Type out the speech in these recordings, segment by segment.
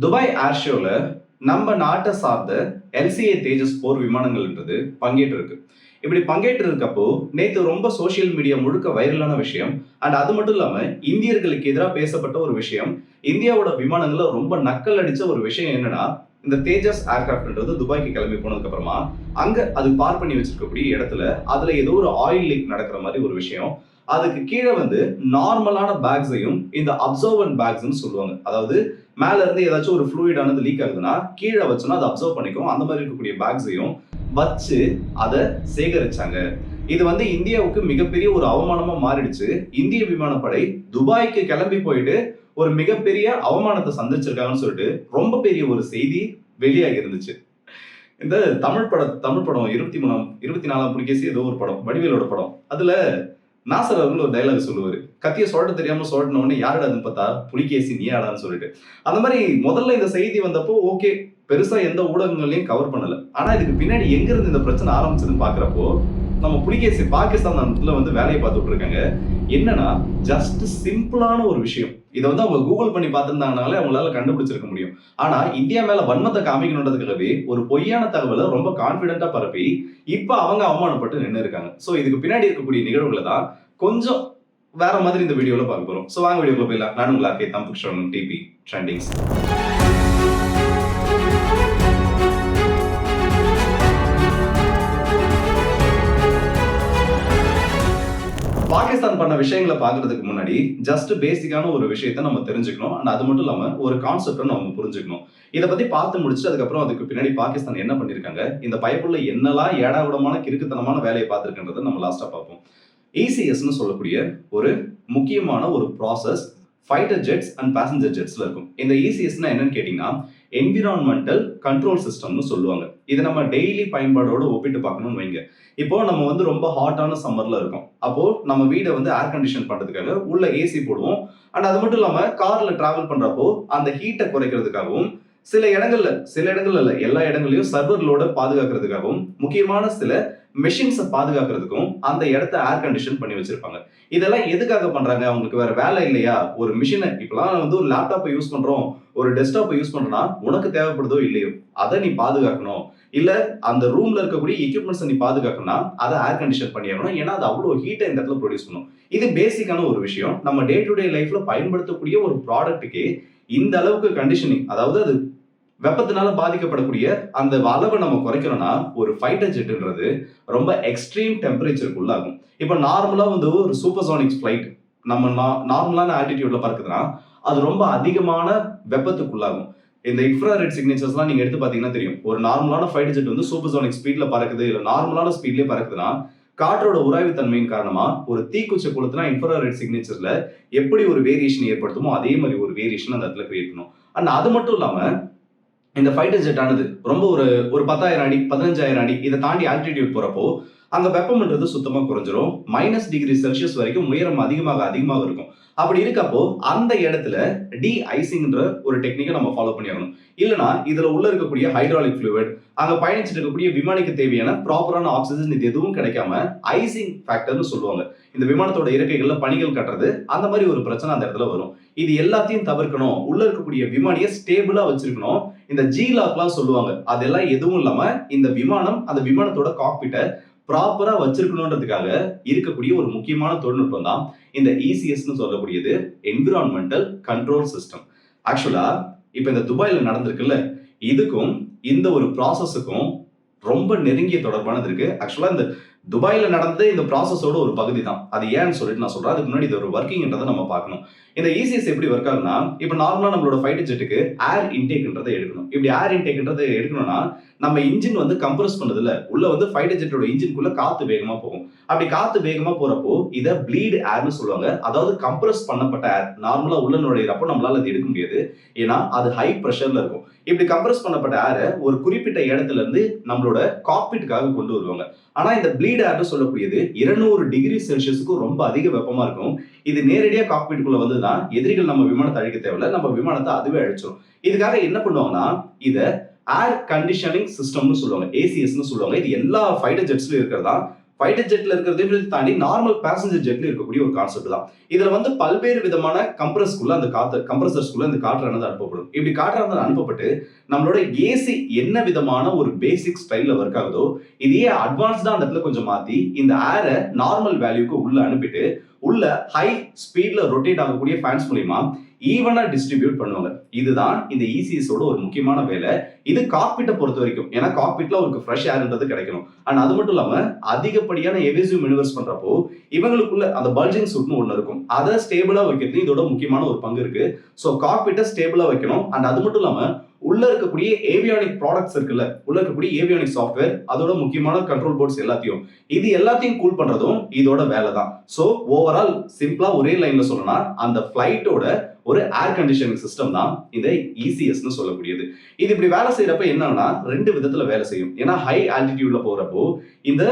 Dubai ஏர் ஷோல நம்ம நாட்டை சார்ந்த எல்சிஏ தேஜஸ் போர் விமானங்கள்ன்றது பங்கேற்று இருக்கு இப்படி பங்கேற்று இருக்கப்போ ரொம்ப சோஷியல் மீடியா முழுக்க வைரலான விஷயம். அண்ட் அது மட்டும் இல்லாம இந்தியர்களுக்கு எதிராக பேசப்பட்ட ஒரு விஷயம். இந்தியாவோட விமானங்களில் ரொம்ப நக்கல் அடிச்ச ஒரு விஷயம் என்னன்னா இந்த தேஜஸ் ஏர்கிராஃப்ட்ன்றது துபாய்க்கு கிளம்பி போனதுக்கு அப்புறமா அங்க அது பார்க் பண்ணி வச்சிருக்கக்கூடிய இடத்துல அதுல ஏதோ ஒரு ஆயில் லீக் நடக்கிற மாதிரி ஒரு விஷயம். அதுக்கு கீழே வந்து நார்மலான பேக்ஸையும் இந்த அப்சர்வன் பேக்ஸ்ன்னு சொல்லுவாங்க. அதாவது மேல இருந்து ஏதாச்சும் ஒரு ஃப்ளூயிடானது லீக் ஆகுதுன்னா கீழே வச்சோன்னா அதை அப்சர்வ் பண்ணிக்கும். அந்த மாதிரி இருக்கக்கூடிய பேக்ஸையும் வச்சு அதை சேகரிச்சாங்க. இது வந்து இந்தியாவுக்கு மிகப்பெரிய ஒரு அவமானமா மாறிடுச்சு. இந்திய விமானப்படை துபாய்க்கு கிளம்பி போயிட்டு ஒரு மிகப்பெரிய அவமானத்தை சந்திச்சிருக்காங்கன்னு சொல்லிட்டு ரொம்ப பெரிய ஒரு செய்தி வெளியாகி இருந்துச்சு. இந்த தமிழ் பட தமிழ் படம் இருபத்தி மூணாம் இருபத்தி நாலாம் புலிகேசி ஏதோ ஒரு படம் வடிவேலோட படம். அதுல நாசர் அவர்கள் ஒரு டைலாக் சொல்லுவார். கத்தியை சொல்ல தெரியாமல் சொல்லணும் உடனே யாருடாதுன்னு பார்த்தா புலிகேசி நீயாடான்னு சொல்லிட்டு. அந்த மாதிரி முதல்ல இந்த செய்தி வந்தப்போ ஓகே பெருசா எந்த ஊடகங்களையும் கவர் பண்ணல. ஆனா இதுக்கு பின்னாடி எங்கேருந்து இந்த பிரச்சனை ஆரம்பிச்சதுன்னு பாக்குறப்போ நம்ம புலிகேசி பாகிஸ்தான் வந்து வேலையை பார்த்துட்டு இருக்காங்க. என்னன்னா ஜஸ்ட் சிம்பிளான ஒரு விஷயம். இதை வந்து அவங்க கூகுள் பண்ணி பார்த்துருந்தாங்கனாலே அவங்களால கண்டுபிடிச்சிருக்க முடியும். ஆனா இந்தியா மேல வன்மத்தை காமிக்கணுன்றதுக்காகவே ஒரு பொய்யான தகவலை ரொம்ப கான்பிடென்ட்டா பரப்பி இப்ப அவங்க அவமானப்பட்டு நின்று இருக்காங்க. சோ இதுக்கு பின்னாடி இருக்கக்கூடிய நிகழ்வுகளை தான் கொஞ்சம் வேற மாதிரி இந்த வீடியோல பார்க்க போறோம். சோ வாங்க வீடியோக்குள்ள போயிடலாம். நானும் உங்களா கே தம்புக்ஷன் டிபி ட்ரெண்டிங்ஸ் பாகிஸ்தான் பண்ண விஷயங்களை பாக்குறதுக்கு முன்னாடி ஜஸ்ட் பேசிக்கான ஒரு விஷயத்த நம்ம தெரிஞ்சுக்கணும். அண்ட் அது மட்டும் இல்லாம ஒரு கான்செப்டை நம்ம புரிஞ்சுக்கணும். இதை பத்தி பார்த்து முடிச்சுட்டு அதுக்கப்புறம் அதுக்கு பின்னாடி பாகிஸ்தான் என்ன பண்ணிருக்காங்க? இந்த பயப்புள்ள என்னெல்லாம் ஏடாவிடமான கிறுக்குத்தனமான வேலையை பார்த்துருக்குன்றதை நம்ம லாஸ்டா பார்ப்போம். ஏசிஎஸ்னு சொல்லக்கூடிய ஒரு முக்கியமான ஒரு process fighter jets and passenger ஜெட்ஸ்ல இருக்கும். இந்த இசிஎஸ்னா என்னன்னு கேட்டீங்கன்னா என்விரான்மெண்டல் கண்ட்ரோல் சிஸ்டம்னு சொல்லுவாங்க. இதை நம்ம டெய்லி பயன்பாடோட ஒப்பிட்டு பார்க்கணும்னு வைங்க. இப்போ நம்ம வந்து ரொம்ப ஹாட்டான சம்மர்ல இருக்கோம். அப்போ நம்ம வீடை வந்து ஏர் கண்டிஷன் பண்றதுக்காக உள்ள ஏசி போடுவோம். அண்ட் அது மட்டும் இல்லாம கார்ல டிராவல் பண்றப்போ அந்த ஹீட்டை குறைக்கிறதுக்காகவும் சில இடங்கள்ல சில இடங்கள்ல இல்லை எல்லா இடங்களையும் சர்வர்களோட பாதுகாக்கிறதுக்காகவும் முக்கியமான சில மிஷின்ஸை பாதுகாக்கிறதுக்கும் அந்த இடத்த ஏர் கண்டிஷன் பண்ணி வச்சிருப்பாங்க. இதெல்லாம் எதுக்காக பண்றாங்க? அவங்களுக்கு வேற வேலை இல்லையா? ஒரு மிஷினை இப்பெல்லாம் வந்து ஒரு லேப்டாப்பை யூஸ் பண்றோம். ஒரு டெஸ்க்டாப்பை யூஸ் பண்றனா உனக்கு தேவைப்படுதோ இல்லையோ அதை நீ பாதுகாக்கணும். இல்ல அந்த ரூம்ல இருக்கக்கூடிய எக்யூப்மெண்ட்ஸை நீ பாதுகாக்கணும்னா அதை ஏர் கண்டிஷன் பண்ணிடணும் ஏன்னா அது அவ்வளோ ஹீட்டை இந்த இடத்துல ப்ரொடியூஸ் பண்ணும். இது பேசிக்கான ஒரு விஷயம். நம்ம டே டு டே லைஃப்ல பயன்படுத்தக்கூடிய ஒரு ப்ராடக்ட்டுக்கே இந்த அளவுக்கு கண்டிஷனிங் அதாவது அது வெப்பத்தினால பாதிக்கப்படக்கூடிய அந்த அளவை நம்ம குறைக்கணும்னா ஒரு ஃபைட்டர் ஜெட்டுன்றது ரொம்ப எக்ஸ்ட்ரீம் டெம்பரேச்சருக்கு உள்ளாகும். இப்போ நார்மலா வந்து ஒரு சூப்பர்சானிக்ஸ் ஃபிளைட் நம்ம நார்மலான ஆட்டிடியூட்ல பறக்குதுன்னா அது ரொம்ப அதிகமான வெப்பத்துக்குள்ளாகும் இந்த இன்ஃப்ராரெட் சிக்னேச்சர்ஸ்லாம் நீங்க எடுத்து பார்த்தீங்கன்னா தெரியும். ஒரு நார்மலான ஃபைட்டர் ஜெட் வந்து சூப்பர்சானிக் ஸ்பீட்ல பறக்குது இல்லை நார்மலான ஸ்பீட்லயே பறக்குதுன்னா காற்றோட உராய்வு தன்மையின் காரணமா ஒரு தீக்குச்சை கொளுத்துனா இன்ஃப்ராரெட் சிக்னேச்சர்ல எப்படி ஒரு வேரியேஷன் ஏற்படுத்துமோ அதே மாதிரி ஒரு வேரியேஷன் அந்த இடத்துல கிரியேட் பண்ணும். அண்ட் அது மட்டும் இல்லாம இந்த ஃபைட்டர் ஜெட் ஆனது ரொம்ப ஒரு ஒரு பத்தாயிரம் அடி பதினஞ்சாயிரம் அடி இதை தாண்டி ஆல்டிடியூட் போறப்போ அங்கே வெப்பம்ன்றது சுத்தமாக குறைஞ்சிரும். மைனஸ் டிகிரி செல்சியஸ் வரைக்கும் உயரம் அதிகமாக அதிகமாக இருக்கும். அப்படி இருக்கப்போ அந்த இடத்துல டி ஐசிங்ன்ற ஒரு டெக்னிக்கை நம்ம ஃபாலோ பண்ணியாகணும். இல்லைனா இதில் உள்ள இருக்கக்கூடிய ஹைட்ராலிக் ஃப்ளூவிட் அங்கே பயணிச்சுட்டு இருக்கக்கூடிய விமானிக்கு தேவையான ப்ராப்பரான ஆக்சிஜன் இது எதுவும் கிடைக்காம ஐசிங் ஃபேக்டர்னு சொல்லுவாங்க. இந்த விமானத்தோட இறக்கைகளில் பணிகள் கட்டுறது அந்த மாதிரி ஒரு பிரச்சனை அந்த இடத்துல வரும். இது எல்லாத்தையும் தவிர்க்கணும். உள்ள இருக்கக்கூடிய விமானியை ஸ்டேபிளா வச்சிருக்கணும். இந்த ஜி லாக்லாம் சொல்லுவாங்க. அதெல்லாம் எதுவும் இல்லாம இந்த விமானம் அந்த விமானத்தோட காக்பிட்டை ப்ராப்பராக வச்சிருக்கணுன்றதுக்காக இருக்கக்கூடிய ஒரு முக்கியமான தொழில்நுட்பம் தான் இந்த இசிஎஸ்னு சொல்லக்கூடியது என்விரான்மெண்டல் கண்ட்ரோல் சிஸ்டம் ஆக்சுவலாக இப்போ இந்த துபாயில் நடந்திருக்குல்ல இதுக்கும் இந்த ஒரு ப்ராசஸுக்கும் ரொம்ப நெருங்கிய தொடர்பானது இருக்கு. ஆக்சுவலாக இந்த துபாயில் நடந்த இந்த ப்ராசஸோட ஒரு பகுதி தான் அது ஏன்னு சொல்லிட்டு நான் சொல்கிறேன் அதுக்கு முன்னாடி இது ஒரு ஒர்க்கிங்ன்றதை நம்ம பார்க்கணும். இந்த இசிஎஸ் எப்படி ஒர்க் ஆகுனா இப்போ நார்மலாக நம்மளோட ஃபைட்டர் ஜெட்டுக்கு ஏர் இன்டேக்ன்றதை எடுக்கணும். இப்படி ஏர் இன்டேக்ன்றதை எடுக்கணும்னா நம்ம இன்ஜின் வந்து கம்ப்ரஸ் பண்ணதுல உள்ள வந்து ஃபைட்டர் ஜெட்டோட இன்ஜின்குள்ள காற்று வேகமாக போகும். அப்படி காற்று வேகமாக போகிறப்போ இதை ப்ளீட் ஏர்னு சொல்லுவாங்க. அதாவது கம்ப்ரஸ் பண்ணப்பட்ட ஏர் நார்மலாக உள்ள நுழையிறப்போ நம்மளால் அது எடுக்க முடியாது. ஏன்னா அது ஹை ப்ரெஷரில் இருக்கும். இப்படி கம்ப்ரஸ் பண்ணப்பட்ட ஏரை ஒரு குறிப்பிட்ட இடத்துல இருந்து நம்மளோட காக்பிட்டுக்காக கொண்டு வருவாங்க. ஆனால் இந்த ப்ளீட் ஏர்னு சொல்லக்கூடியது இருநூறு டிகிரி செல்சியஸுக்கு ரொம்ப அதிக வெப்பமா இருக்கும். இது நேரடியா வந்து தான் எதிரிகள் நம்ம விமானத்தை அழிக்க தேவையில்ல நம்ம விமானத்தை அதுவே அழிச்சிடும் இதுக்காக என்ன பண்ணுவாங்கன்னா இதை ஏர் கண்டிஷனிங் சிஸ்டம்னு சொல்லுவாங்க ஏசிஎஸ்னு சொல்லுவாங்க. இது எல்லா ஃபைட்டர் ஜெட்ஸ்லயும் இருக்கிறதா ஃபைட்டர் ஜெட்ல இருக்கிறதையும் தாண்டி நார்மல் பேசஞ்சர் ஜெட்ல இருக்கக்கூடிய ஒரு கான்செப்ட் தான். இதுல வந்து பல்வேறு விதமான கம்ப்ரஸ்குள்ள அந்த காத்து கம்ப்ரஸர்ஸ்குள்ள இந்த காற்றானது அனுப்பப்படும். இப்படி காற்றானது அனுப்பப்பட்டு நம்மளோட ஏசி என்ன விதமான ஒரு பேசிக் ஸ்டைல்ல ஒர்க் ஆகுதோ இதையே அட்வான்ஸ்டா அந்த இடத்துல கொஞ்சம் மாத்தி இந்த ஏரை நார்மல் வேல்யூக்கு உள்ள அனுப்பிட்டு உள்ள ஹை ஸ்பீட்ல ரொட்டேட் ஆகக்கூடிய ஃபேன்ஸ் மூலியமா ஈவனாக டிஸ்ட்ரிபியூட் பண்ணுவாங்க. இதுதான் இந்த இசிஎஸோட ஒரு முக்கியமான வேலை. இது காக்பிட்டை பொறுத்த வரைக்கும். ஏன்னா காக்பிட்ல அவருக்கு ஃப்ரெஷ் ஏர்ன்றது கிடைக்கணும். அண்ட் அது மட்டும் இல்லாமல் அதிகப்படியான எவேசிவ் மெனுவர்ஸ் பண்ணுறப்போ இவங்களுக்குள்ள அந்த பல்ஜிங் சூட்னு ஒன்று இருக்கும். அதை ஸ்டேபிளாக வைக்கிறது இதோட முக்கியமான ஒரு பங்கு இருக்கு. ஸோ காக்பிட்டை ஸ்டேபிளாக வைக்கணும். அண்ட் அது மட்டும் இல்லாமல் உள்ள இருக்கக்கூடிய ஏவியானிக் ப்ராடக்ட்ஸ் இருக்குல்ல உள்ள இருக்கக்கூடிய ஏவியானிக் சாஃப்ட்வேர் அதோட முக்கியமான கண்ட்ரோல் போர்ட்ஸ் எல்லாத்தையும் இது எல்லாத்தையும் கூல் பண்றதும் இதோட வேலை தான் ஸோ ஓவரால் சிம்பிளா ஒரே லைன்ல சொல்லணும்னா அந்த ஃபிளைட்டோட ஒரு ஏர் கண்டிஷனிங் சிஸ்டம் தான் இந்த இசிஎஸ்னு சொல்லக்கூடியது. இது இப்படி வேலை செய்யறப்ப என்னன்னா ரெண்டு விதத்துல வேலை செய்யும். ஏன்னா ஹை ஆல்டிடியூட்ல போறப்போ இந்த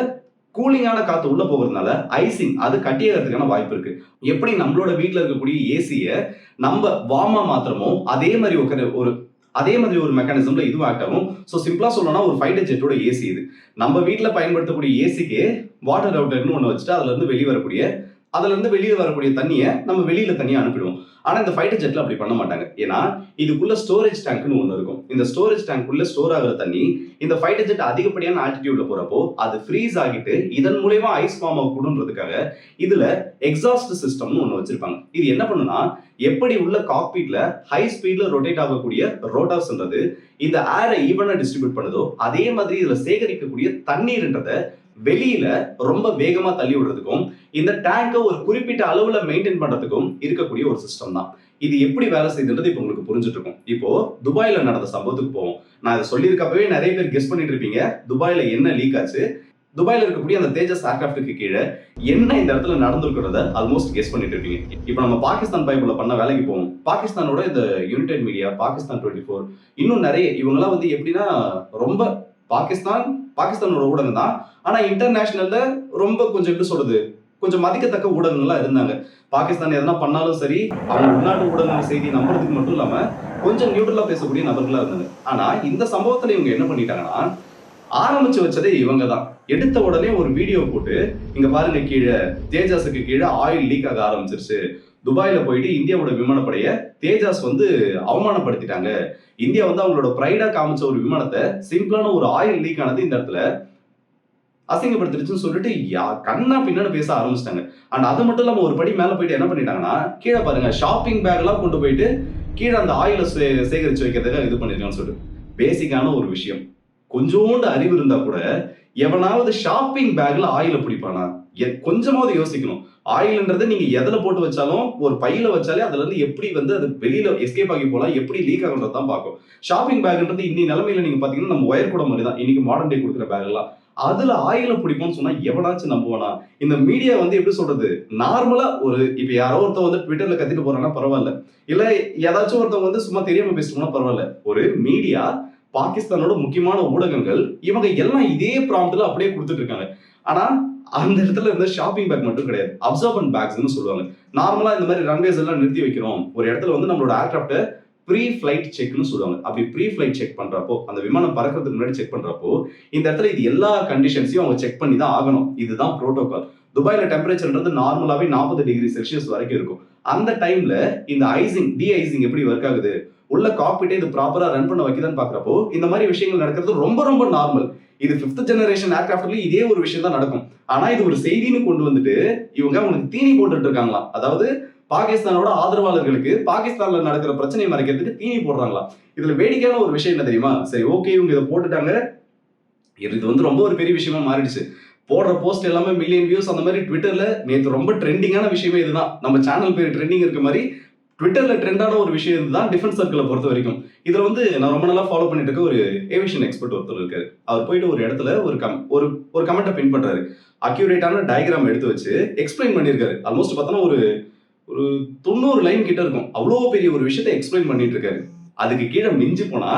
கூலிங்கான காத்து உள்ள போகிறதுனால ஐசிங் அது கட்டியாகிறதுக்கான வாய்ப்பு இருக்கு. எப்படி நம்மளோட வீட்டில் இருக்கக்கூடிய ஏசியை நம்ம வார்மா மாத்திரமோ அதே மாதிரி ஒரு ஒரு அதே மாதிரி ஒரு மெக்கானிசம்ல இதுவும் ஆக்ட் ஆகும். ஸோ சிம்பிளா சொல்லணும்னா ஒரு ஃபைட்டர் ஜெட்டோட ஏசி இது. நம்ம வீட்டில் பயன்படுத்தக்கூடிய ஏசிக்கு வாட்டர் அவுட்டர்னு ஒன்று வச்சுட்டு அதுல இருந்து வெளியே வரக்கூடிய அதுல இருந்து வெளியே வரக்கூடிய தண்ணியை நம்ம வெளியில தனியாக அனுப்பிடுவோம். ஆனால் இந்த ஃபைட்டர் ஜெட்டில் அப்படி பண்ண மாட்டாங்க. ஏன்னா இதுக்குள்ள ஸ்டோரேஜ் டேங்க்னு ஒன்று இருக்கும். இந்த ஸ்டோரேஜ் டேங்க்குள்ள ஸ்டோர் ஆகிற தண்ணி இந்த ஃபைட்டர் ஜெட் அதிகப்படியான ஆல்டிடியூட்ல போறப்போ அது ஃப்ரீஸ் ஆகிட்டு இதன் மூலயமா ஐஸ் ஃபார்ம் ஆகக்கூடுன்றதுக்காக இதுல எக்ஸாஸ்ட் சிஸ்டம்னு ஒன்று வச்சிருப்பாங்க. இது என்ன பண்ணுனா எப்படி உள்ள காக்பீட்ல ஹை ஸ்பீட்ல ரொட்டேட் ஆகக்கூடிய ரோட்டாஸ்ன்றது இந்த ஏரை ஈவனா டிஸ்ட்ரிபியூட் பண்ணுதோ அதே மாதிரி இதுல சேகரிக்கக்கூடிய தண்ணீர்ன்றதை வெளியில ரொம்ப வேகமா தள்ளி விடுறதுக்கும் இந்த டேங்கை ஒரு குறிப்பிட்ட அளவுல மெயின்டைன் பண்றதுக்கும் இருக்கக்கூடிய ஒரு சிஸ்டம் தான். இது எப்படி வேலை செய்யுதுன்றது இப்போ உங்களுக்கு புரிஞ்சுட்டு இருக்கும் இப்போ துபாயில நடந்த சம்பவத்துக்கு போவோம். நான் இதை சொல்லியிருக்கப்பவே நிறைய பேர் கெஸ் பண்ணிட்டு இருப்பீங்க. துபாயில என்ன லீக் ஆச்சு? துபாயில இருக்கக்கூடிய அந்த தேஜஸ் ஏர்கிராஃப்ட்டுக்கு கீழே என்ன இந்த இடத்துல நடந்திருக்கிறத ஆல்மோஸ்ட் கெஸ் பண்ணிட்டு இருப்பீங்க. இப்போ நம்ம பாகிஸ்தான் பைபிள்ல பண்ண வேலைக்கு போவோம். பாகிஸ்தானோட இந்த united media Pakistan twenty four இன்னும் நிறைய இவங்கெல்லாம் வந்து எப்படின்னா ரொம்ப பாகிஸ்தான் பாகிஸ்தானோட ஊடகம் தான் ஆனா இன்டர்நேஷனல்ல ரொம்ப கொஞ்சம் எப்படி சொல்றது? கொஞ்சம் மதிக்கத்தக்க ஊடகங்கள்லாம் இருந்தாங்க. பாகிஸ்தான் எதனா பண்ணாலும் சரி அவங்க உள்நாட்டு ஊடகங்கள் செய்தி நம்புறதுக்கு மட்டும் இல்லாம கொஞ்சம் நியூட்ரலா பேசக்கூடிய நபர்களா இருந்தாங்க. ஆனா இந்த சம்பவத்துல இவங்க என்ன பண்ணிட்டாங்கன்னா ஆரம்பிச்சு வச்சதே இவங்க தான் எடுத்த உடனே ஒரு வீடியோ போட்டு இங்க பாருங்க கீழே தேஜாஸுக்கு கீழே ஆயில் லீக் ஆக ஆரம்பிச்சிருச்சு. துபாயில் போயிட்டு இந்தியாவோட விமானப்படையை தேஜாஸ் வந்து அவமானப்படுத்திட்டாங்க. இந்தியா வந்து அவங்களோட ப்ரைடாக காமிச்ச ஒரு விமானத்தை சிம்பிளான ஒரு ஆயில் லீக் ஆனது இந்த இடத்துல அசிங்கப்படுத்திருச்சுன்னு சொல்லிட்டு யா கண்ணா பின்னாடி பேச ஆரம்பிச்சிட்டாங்க. அண்ட் அது மட்டும் இல்லாமல் ஒரு படி மேலே போயிட்டு என்ன பண்ணிட்டாங்கன்னா கீழே பாருங்க ஷாப்பிங் பேக்லாம் கொண்டு போயிட்டு கீழே அந்த ஆயிலை சே சேகரித்து வைக்கிறதுக்காக இது பண்ணிருக்கான்னு சொல்லிட்டு. பேசிக்கான ஒரு விஷயம். கொஞ்சோண்டு அறிவு இருந்தால் கூட எவனாவது ஷாப்பிங் பேக்ல ஆயில பிடிப்பானா? கொஞ்சமாவது யோசிக்கணும். ஆயில்ன்றது நீங்க எதுல போட்டு வச்சாலும் ஒரு பையில வச்சாலே அதுல இருந்து எப்படி வந்து அது வெளியில எஸ்கேப் ஆகி போலாம் எப்படி லீக் ஆகுன்றது தான் பார்க்கும். ஷாப்பிங் பேக்ன்றது இன்னி நிலைமையில நீங்க பாத்தீங்கன்னா நம்ம ஒயர் கூட மாதிரி தான் இன்னைக்கு மாடர்ன் டே கொடுக்குற பேக் எல்லாம். அதுல ஆயில பிடிக்கும்னு சொன்னா எவனாச்சும் நம்புவானா? இந்த மீடியா வந்து எப்படி சொல்றது? நார்மலா ஒரு இப்ப யாரோ ஒருத்தவங்க வந்து ட்விட்டர்ல கத்திட்டு போறாங்கன்னா பரவாயில்ல. இல்ல ஏதாச்சும் ஒருத்தவங்க வந்து சும்மா தெரியாம பேசணும்னா பரவாயில்ல. ஒரு மீடியா பாகிஸ்தானோட முக்கியமான ஊடகங்கள் இவங்க எல்லாம் இதே ப்ராம்ப்ட்ல அப்படியே கொடுத்துட்டு இருக்காங்க. ஆனா அந்த இடத்துல இருந்த ஷாப்பிங் பேக் மட்டும் கிடையாது. அப்சர்வன் பேக்ஸ்னு சொல்லுவாங்க. நார்மலா இந்த மாதிரி ரன்வேஸ் எல்லாம் நிறுத்தி வைக்கிறோம். ஒரு இடத்துல வந்து நம்மளோட ஏர்கிராஃப்ட ப்ரீ ஃப்ளைட் செக்னு சொல்லுவாங்க. அப்படி ப்ரீ ஃப்ளைட் செக் பண்றப்போ அந்த விமானம் பறக்கிறதுக்கு முன்னாடி செக் பண்றப்போ இந்த இடத்துல இது எல்லா கண்டிஷன்ஸையும் அவங்க செக் பண்ணி தான் ஆகணும். இதுதான் ப்ரோட்டோகால் துபாயில டெம்பரேச்சர்ன்றது நார்மலாவே நாற்பது டிகிரி செல்சியஸ் வரைக்கும் இருக்கும். அந்த டைம்ல இந்த ஐசிங் டி ஐசிங் எப்படி ஒர்க் ஆகுது? உள்ள காக்பிட்டே இது ப்ராப்பரா ரன் பண்ண வைக்கதான்னு பாக்குறப்போ இந்த மாதிரி விஷயங்கள் நடக்கிறது ரொம்ப ரொம்ப நார்மல் இது ஃபிஃப்த் ஜெனரேஷன் ஏர்கிராஃப்ட்லயும் இதே ஒரு விஷயம் தான் நடக்கும். ஆனா இது ஒரு செய்தின்னு கொண்டு வந்துட்டு இவங்க அவங்களுக்கு தீனி போட்டுட்டு இருக்காங்களாம். அதாவது பாகிஸ்தானோட ஆதரவாளர்களுக்கு பாகிஸ்தான்ல நடக்கிற பிரச்சனையை மறைக்கிறதுக்கு தீனி போடுறாங்களா இதுல வேடிக்கையான ஒரு விஷயம் என்ன தெரியுமா? சரி ஓகே இவங்க இதை போட்டுட்டாங்க. இது வந்து ரொம்ப ஒரு பெரிய விஷயமா மாறிடுச்சு. போடுற போஸ்ட் எல்லாமே மில்லியன் வியூஸ் அந்த மாதிரி ட்விட்டர்ல நேற்று ரொம்ப ட்ரெண்டிங்கான விஷயமே இதுதான். நம்ம சேனல் பேர் ட்ரெண்டிங் இருக்க மாதிரி ட்விட்டரில் ட்ரெண்டான ஒரு விஷயம் தான் டிஃபென்ஸ் சர்க்கிளை பொறுத்த வரைக்கும். இதில் வந்து நான் ரொம்ப நல்லா ஃபாலோ பண்ணிட்டு இருக்க ஒரு ஏவியேஷன் எக்ஸ்பர்ட் ஒருத்தர் இருக்காரு. அவர் போயிட்டு ஒரு இடத்துல ஒரு கம் ஒரு ஒரு கமெண்ட்டை பின் பண்றாரு. அக்யூரேட்டான டயக்ராம் எடுத்து வச்சு எக்ஸ்பிளைன் பண்ணியிருக்காரு ஆல்மோஸ்ட் பார்த்தோன்னா ஒரு ஒரு தொண்ணூறு லைன் கிட்ட இருக்கும். அவ்வளோ பெரிய ஒரு விஷயத்தை எக்ஸ்பிளைன் பண்ணிட்டு இருக்காரு. அதுக்கு கீழே மிஞ்சி போனா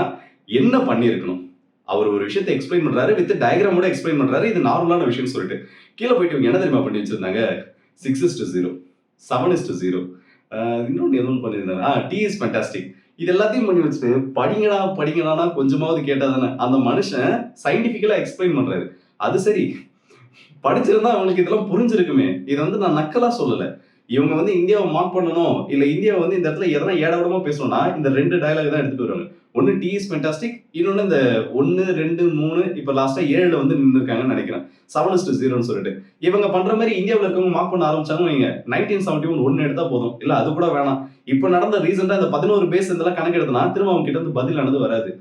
என்ன பண்ணியிருக்கணும்? அவர் ஒரு விஷயத்தை எக்ஸ்பிளைன் பண்றாரு வித் டயக்ராமோட எக்ஸ்பிளைன் பண்றாரு. இது நார்மலான விஷயம்னு சொல்லிட்டு. கீழே போயிட்டு இவங்க என்ன தெரியுமா பண்ணி வச்சிருந்தாங்க? Six is to zero seven is to zero இன்னொன்று எதுவும் பண்ணியிருந்தாங்க? ஆ டி இஸ் இது எல்லாத்தையும் பண்ணி வச்சுட்டு படிங்கடா படிங்கடானா கொஞ்சமாவது கேட்டால் தானே அந்த மனுஷன் சயின்டிஃபிக்கலாக எக்ஸ்பிளைன் பண்ணுறாரு அது சரி. படிச்சிருந்தா அவனுக்கு இதெல்லாம் புரிஞ்சிருக்குமே. இதை வந்து நான் நக்கலாக சொல்லலை. இவங்க வந்து இந்தியாவை மார்க் பண்ணணும் இல்ல இந்தியாவை வந்து இந்த இடத்துல எதனா ஏடாவிடமா பேசணும்னா இந்த ரெண்டு டயலாக் தான் எடுத்துட்டு வருவாங்க. ஒன்னு டி இஸ் ஃபென்டாஸ்டிக் இன்னொன்னு இந்த ஒன்னு ரெண்டு மூணு இப்ப லாஸ்டா ஏழுல வந்து நின்று இருக்காங்கன்னு நினைக்கிறேன் செவன் இஸ் ஜீரோன்னு சொல்லிட்டு. இவங்க பண்ற மாதிரி இந்தியாவில் இருக்கவங்க மார்க் பண்ண ஆரம்பிச்சாங்க நீங்க நைன்டீன் செவன்டி ஒன் ஒன்னு எடுத்தா போதும். இல்ல அது கூட வேணாம். இப்ப நடந்த ரீசெண்டா இந்த பதினோரு பேஸ் இதெல்லாம் கணக்கு எடுத்தனா திரும்ப அவங்க கிட்ட இருந்து பதிலானது வராது.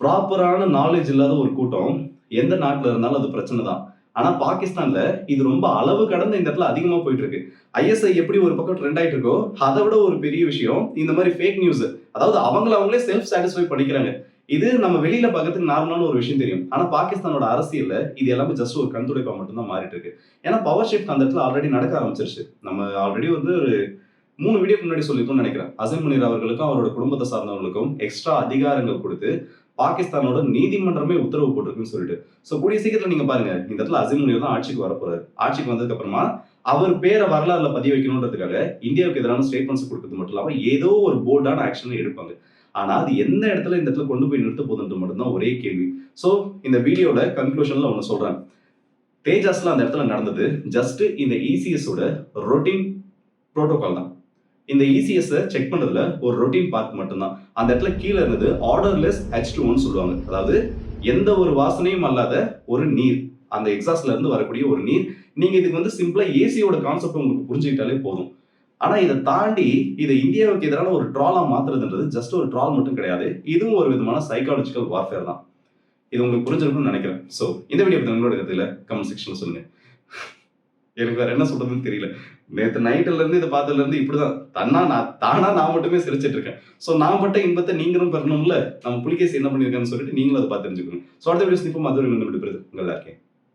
ப்ராப்பரான நாலேஜ் இல்லாத ஒரு கூட்டம் எந்த நாட்டுல இருந்தாலும் அது பிரச்சனை தான். ஆனா பாகிஸ்தான்ல இது ரொம்ப அளவு கடந்த இந்த இடத்துல அதிகமா போயிட்டு இருக்கு ஐஎஸ்ஐ எப்படி ஒரு பக்கம் ட்ரெண்ட் ஆயிட்டு இருக்கோ அதை விட ஒரு பெரிய விஷயம் இந்த மாதிரி ஃபேக் நியூஸ் அதாவது அவங்கள அவங்களே செல்ஃப் சாட்டிஸ்ஃபை பண்ணிக்கிறாங்க. இது நம்ம வெளியில பார்க்கறதுக்கு நார்மலான ஒரு விஷயம் தெரியும். ஆனா பாகிஸ்தானோட அரசியல்ல இது எல்லாமே ஜஸ்ட் ஒரு கண்துடைப்பா மட்டும்தான் மாறிட்டு இருக்கு ஏன்னா பவர் ஷிஃப்ட் அந்த இடத்துல ஆல்ரெடி நடக்க ஆரம்பிச்சிருச்சு. நம்ம ஆல்ரெடி வந்து ஒரு மூணு வீடியோ முன்னாடி சொல்லியிருக்கோம்னு நினைக்கிறேன். அசிம் முனீர் அவர்களுக்கும் அவரோட குடும்பத்தை சார்ந்தவர்களுக்கும் எக்ஸ்ட்ரா அதிகாரங்கள் கொடுத்து பாகிஸ்தானோட நீதிமன்றமே உத்தரவு போட்டிருக்குன்னு சொல்லிட்டு. ஸோ கூடிய சீக்கிரத்தில் நீங்க பாருங்க இந்த இடத்துல அசிம் தான் ஆட்சிக்கு வரப்போறாரு. ஆட்சிக்கு வந்ததுக்கு அப்புறமா அவர் பேரை வரலாறுல பதிய வைக்கணுன்றதுக்காக இந்தியாவுக்கு எதிரான ஸ்டேட்மெண்ட்ஸ் கொடுக்கறது மட்டும் இல்லாமல் ஏதோ ஒரு போல்டான ஆக்ஷன் எடுப்பாங்க. ஆனா அது எந்த இடத்துல இந்த இடத்துல கொண்டு போய் நிறுத்த போகுதுன்றது மட்டும்தான் ஒரே கேள்வி. ஸோ இந்த வீடியோட கன்க்ளூஷன்ல ஒன்று சொல்றேன். தேஜாஸ்ல அந்த இடத்துல நடந்தது. ஜஸ்ட் இந்த இசிஎஸோட ரொட்டீன் ப்ரோட்டோகால் தான். இந்த இசிஎஸ்ஸை செக் பண்ணுறதுல ஒரு ரொட்டீன் பார்ட் மட்டும்தான். அந்த இடத்துல கீழே இருந்தது ஆர்டர்லெஸ் ஹெச் டூன்னு சொல்லுவாங்க. அதாவது எந்த ஒரு வாசனையும் அல்லாத ஒரு நீர். அந்த எக்ஸாஸ்ட்ல இருந்து வரக்கூடிய ஒரு நீர். நீங்க இதுக்கு வந்து சிம்பிளா ஏசியோட கான்செப்ட் உங்களுக்கு புரிஞ்சுக்கிட்டாலே போதும். ஆனா இதை தாண்டி இதை இந்தியாவுக்கு எதிரான ஒரு ட்ராலா மாத்துறதுன்றது ஜஸ்ட் ஒரு ட்ரால் மட்டும் கிடையாது. இதுவும் ஒரு விதமான சைக்காலஜிக்கல் வார்ஃபேர் தான். இது உங்களுக்கு புரிஞ்சிருக்கும்னு நினைக்கிறேன். ஸோ இந்த வீடியோ பத்தி உங்களோட கருத்துல கமெண்ட் செக்ஷன்ல சொல்லுங்க. எனக்கு வேற என்ன சொல்றதுன்னு தெரியல. நேற்று நைட்டுல இருந்து இதை பார்த்ததுல இருந்து இப்படிதான். தன்னா நான் தானா நான் மட்டுமே சிரிச்சிட்டு இருக்கேன். ஸோ நான் பட்ட இன்பத்தை நீங்களும் பெறணும்ல? நம்ம புலிகேசி என்ன பண்ணிருக்கான்னு சொல்லிட்டு நீங்களும் அதை பார்த்து தெரிஞ்சுக்கணும். ஸோ அடுத்த வீடியோஸ் இப்போ மதுரை விடுபடுது உங்களா இருக்கேன்